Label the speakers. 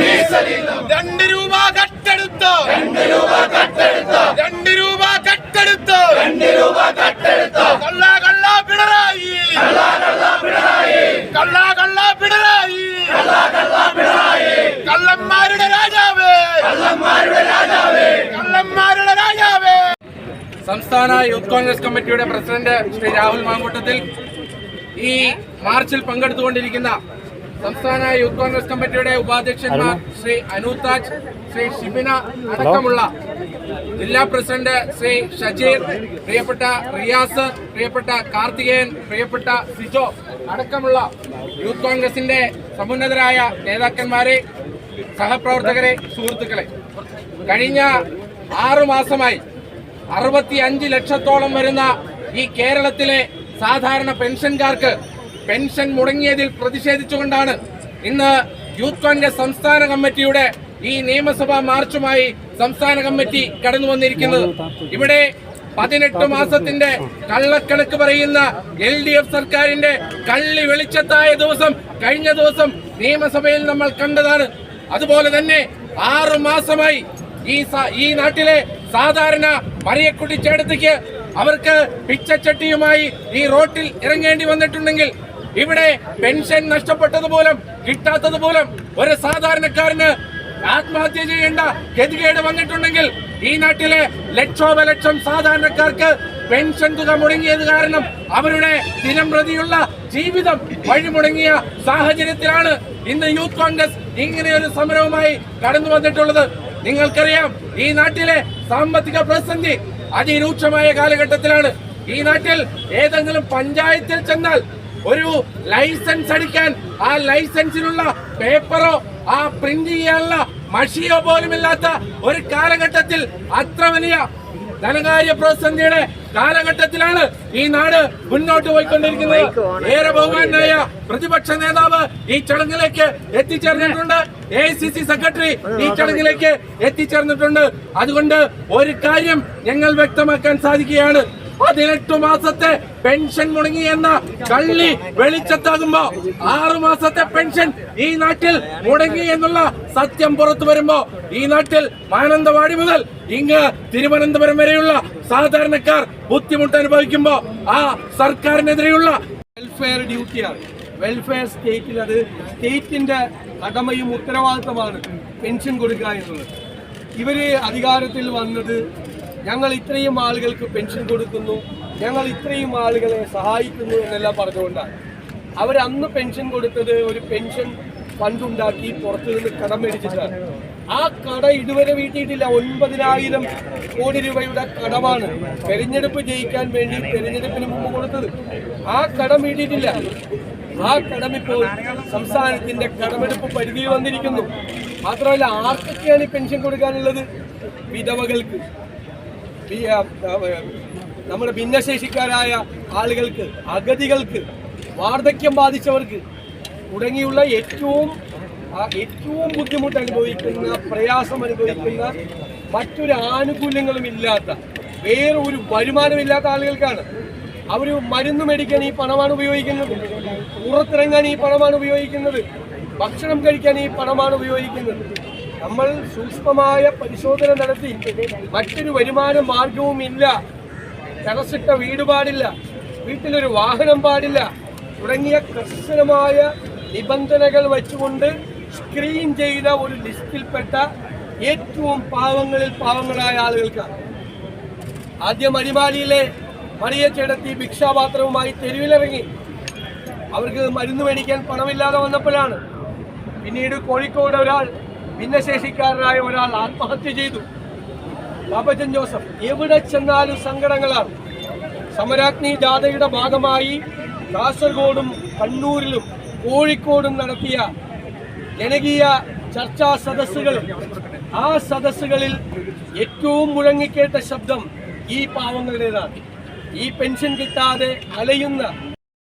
Speaker 1: ഡീസലിനും രണ്ട് രൂപ കട്ടെടുത്ത്? രണ്ട് രൂപ കട്ടെടുത്തോ? കള്ള കള്ള പിണറായി. കള്ള കള്ള പിണറായി. കള്ളന്മാരുടെ രാജാവേ. കള്ളന്മാരുടെ രാജാവേ.
Speaker 2: സംസ്ഥാന യൂത്ത് കോൺഗ്രസ് കമ്മിറ്റിയുടെ പ്രസിഡന്റ് ശ്രീ രാഹുൽ മാങ്കൂട്ടത്തിൽ ഈ മാർച്ചിൽ പങ്കെടുത്തുകൊണ്ടിരിക്കുന്ന സംസ്ഥാന യൂത്ത് കോൺഗ്രസ് കമ്മിറ്റിയുടെ ഉപാധ്യക്ഷന്മാർ ശ്രീ അനുതാജ് ശ്രീ ഷിബിന അടക്കമുള്ള ജില്ലാ പ്രസിഡന്റ് ശ്രീ ഷജീർ പ്രിയപ്പെട്ട റിയാസ് പ്രിയപ്പെട്ട കാർത്തികേയൻ പ്രിയപ്പെട്ട സിജോ അടക്കമുള്ള യൂത്ത് കോൺഗ്രസിന്റെ സമുന്നതരായ നേതാക്കന്മാരെ സഹപ്രവർത്തകരെ സുഹൃത്തുക്കളെ. കഴിഞ്ഞ ആറു മാസമായി അറുപത്തി അഞ്ച് ലക്ഷത്തോളം വരുന്ന ഈ കേരളത്തിലെ സാധാരണ പെൻഷൻകാർക്ക് പെൻഷൻ മുടങ്ങിയതിൽ പ്രതിഷേധിച്ചുകൊണ്ടാണ് ഇന്ന് യൂത്ത് കോൺഗ്രസ് സംസ്ഥാന കമ്മിറ്റിയുടെ ഈ നിയമസഭാ മാർച്ചുമായി സംസ്ഥാന കമ്മിറ്റി കടന്നു വന്നിരിക്കുന്നത്. ഇവിടെ പതിനെട്ട് മാസത്തിന്റെ കള്ളക്കണക്ക് പറയുന്ന എൽ ഡി എഫ് സർക്കാരിന്റെ കള്ളി വെളിച്ചത്തായ ദിവസം കഴിഞ്ഞ ദിവസം നിയമസഭയിൽ നമ്മൾ കണ്ടതാണ്. അതുപോലെ തന്നെ ആറു മാസമായി ഈ ഈ നാട്ടിലെ സാധാരണ മറിയക്കുട്ടി ചേട്ടത്തിക്ക് അവർക്ക് പിച്ചച്ചട്ടിയുമായി ഈ റോട്ടിൽ ഇറങ്ങേണ്ടി വന്നിട്ടുണ്ടെങ്കിൽ ഇവിടെ പെൻഷൻ നഷ്ടപ്പെട്ടത് മൂലം കിട്ടാത്തത് മൂലം ഒരു സാധാരണക്കാരന് ആത്മഹത്യ ചെയ്യേണ്ട ഗതികേട് വന്നിട്ടുണ്ടെങ്കിൽ ഈ നാട്ടിലെ ലക്ഷോപലക്ഷം സാധാരണക്കാർക്ക് പെൻഷൻ തുക മുടങ്ങിയത് കാരണം അവരുടെ ദിനം പ്രതിയുള്ള ജീവിതം വഴിമുടങ്ങിയ സാഹചര്യത്തിലാണ് ഇന്ന് യൂത്ത് കോൺഗ്രസ് ഇങ്ങനെ ഒരു സമരവുമായി കടന്നു വന്നിട്ടുള്ളത്. നിങ്ങൾക്കറിയാം ഈ നാട്ടിലെ സാമ്പത്തിക പ്രതിസന്ധി അതിരൂക്ഷമായ കാലഘട്ടത്തിലാണ്. ഈ നാട്ടിൽ ഏതെങ്കിലും പഞ്ചായത്തിൽ ചെന്നാൽ ഒരു ലൈസൻസ് അടിക്കാൻ ആ ലൈസൻസിനുള്ള പേപ്പറോ ആ പ്രിന്റ് ചെയ്യാനുള്ള മഷിയോ പോലുമില്ലാത്ത ഒരു കാലഘട്ടത്തിൽ അത്ര വലിയ ധനകാര്യ പ്രതിസന്ധിയുടെ കാലഘട്ടത്തിലാണ് ഈ നാട് മുന്നോട്ട് പോയിക്കൊണ്ടിരിക്കുന്നത്. ഏറെ ബഹുമാനായ പ്രതിപക്ഷ നേതാവ് ഈ ചടങ്ങിലേക്ക് എത്തിച്ചേർന്നിട്ടുണ്ട്. എ സി സി സെക്രട്ടറി ഈ ചടങ്ങിലേക്ക് എത്തിച്ചേർന്നിട്ടുണ്ട്. അതുകൊണ്ട് ഒരു കാര്യം ഞങ്ങൾ വ്യക്തമാക്കാൻ സാധിക്കുകയാണ്. പതിനെട്ട് മാസത്തെ പെൻഷൻ മുടങ്ങി എന്ന കള്ളി വെളിച്ചത്താകുമ്പോ ആറു മാസത്തെ പെൻഷൻ ഈ നാട്ടിൽ മുടങ്ങി എന്നുള്ള സത്യം പുറത്തു വരുമ്പോ ഈ നാട്ടിൽ മാനന്തവാടി മുതൽ ഇങ്ങ് തിരുവനന്തപുരം വരെയുള്ള സാധാരണക്കാർ ബുദ്ധിമുട്ട് അനുഭവിക്കുമ്പോ ആ സർക്കാരിനെതിരെയുള്ള
Speaker 3: വെൽഫെയർ ഡ്യൂട്ടിയാണ്. വെൽഫെയർ സ്റ്റേറ്റിൽ അത് സ്റ്റേറ്റിന്റെ കടമയും ഉത്തരവാദിത്തമാണ് പെൻഷൻ കൊടുക്കുക എന്നുള്ളത്. ഇവർ അധികാരത്തിൽ വന്നത് ഞങ്ങൾ ഇത്രയും ആളുകൾക്ക് പെൻഷൻ കൊടുക്കുന്നു ഞങ്ങൾ ഇത്രയും ആളുകളെ സഹായിക്കുന്നു എന്നെല്ലാം പറഞ്ഞുകൊണ്ടാണ്. അവരന്ന് പെൻഷൻ കൊടുത്തത് ഒരു പെൻഷൻ ഫണ്ട് ഉണ്ടാക്കി പുറത്തു നിന്ന് കടം മേടിച്ചിട്ടാണ്. ആ കട ഇതുവരെ വീട്ടിയിട്ടില്ല. ഒൻപതിനായിരം കോടി രൂപയുടെ കടമാണ് തെരഞ്ഞെടുപ്പ് ജയിക്കാൻ വേണ്ടി തെരഞ്ഞെടുപ്പിന് മുമ്പ് കൊടുത്തത്. ആ കടം വീട്ടിയിട്ടില്ല. ആ കടം ഇപ്പോൾ സംസ്ഥാനത്തിന്റെ കടമെടുപ്പ് പരിധി വന്നിരിക്കുന്നു. മാത്രമല്ല ആർക്കൊക്കെയാണ് പെൻഷൻ കൊടുക്കാനുള്ളത്? വിധവകൾക്ക്. നമ്മുടെ ഭിന്നശേഷിക്കാരായ ആളുകൾക്ക് അഗതികൾക്ക് വാർദ്ധക്യം ബാധിച്ചവർക്ക് തുടങ്ങിയുള്ള ഏറ്റവും ഏറ്റവും ബുദ്ധിമുട്ട് അനുഭവിക്കുന്ന പ്രയാസം അനുഭവിക്കുന്ന മറ്റൊരു ആനുകൂല്യങ്ങളും ഇല്ലാത്ത വേറെ ഒരു വരുമാനമില്ലാത്ത ആളുകൾക്കാണ് അവർ മരുന്ന് മേടിക്കാൻ ഈ പണമാണ് ഉപയോഗിക്കുന്നത്. പുറത്തിറങ്ങാൻ ഈ പണമാണ് ഉപയോഗിക്കുന്നത്. ഭക്ഷണം കഴിക്കാൻ ഈ പണമാണ് ഉപയോഗിക്കുന്നത്. നമ്മൾ സൂക്ഷ്മമായ പരിശോധന നടത്തി. മറ്റൊരു വരുമാന മാർഗവും ഇല്ല. ടെറസിട്ട വീട് പാടില്ല. വീട്ടിലൊരു വാഹനം പാടില്ല. തുടങ്ങിയ കർശനമായ നിബന്ധനകൾ വെച്ചുകൊണ്ട് സ്ക്രീൻ ചെയ്ത ഒരു ലിസ്റ്റിൽപ്പെട്ട ഏറ്റവും പാവങ്ങളിൽ പാവങ്ങളായ ആളുകൾക്കാണ് ആദ്യം അരിമാലിയിലെ മറിയ ചേടത്തി ഭിക്ഷാപാത്രവുമായി തെരുവിലിറങ്ങി. അവർക്ക് മരുന്ന് മേടിക്കാൻ പണമില്ലാതെ വന്നപ്പോഴാണ്. പിന്നീട് കോഴിക്കോട് ഒരാൾ ഭിന്നശേഷിക്കാരനായ ഒരാൾ ആത്മഹത്യ ചെയ്തു. ബാബജൻ ജോസഫ് എവിടെ ചെന്നാലും സങ്കടങ്ങളാണ് സമരാഗ്നി ജാഥയുടെ ഭാഗമായി കാസർഗോഡും കണ്ണൂരിലും കോഴിക്കോടും നടത്തിയ ജനകീയ ചർച്ചാ സദസ്സുകൾ. ആ സദസ്സുകളിൽ ഏറ്റവും മുഴങ്ങിക്കേട്ട ശബ്ദം ഈ പാവങ്ങളുടേതാണ്. ഈ പെൻഷൻ കിട്ടാതെ അലയുന്ന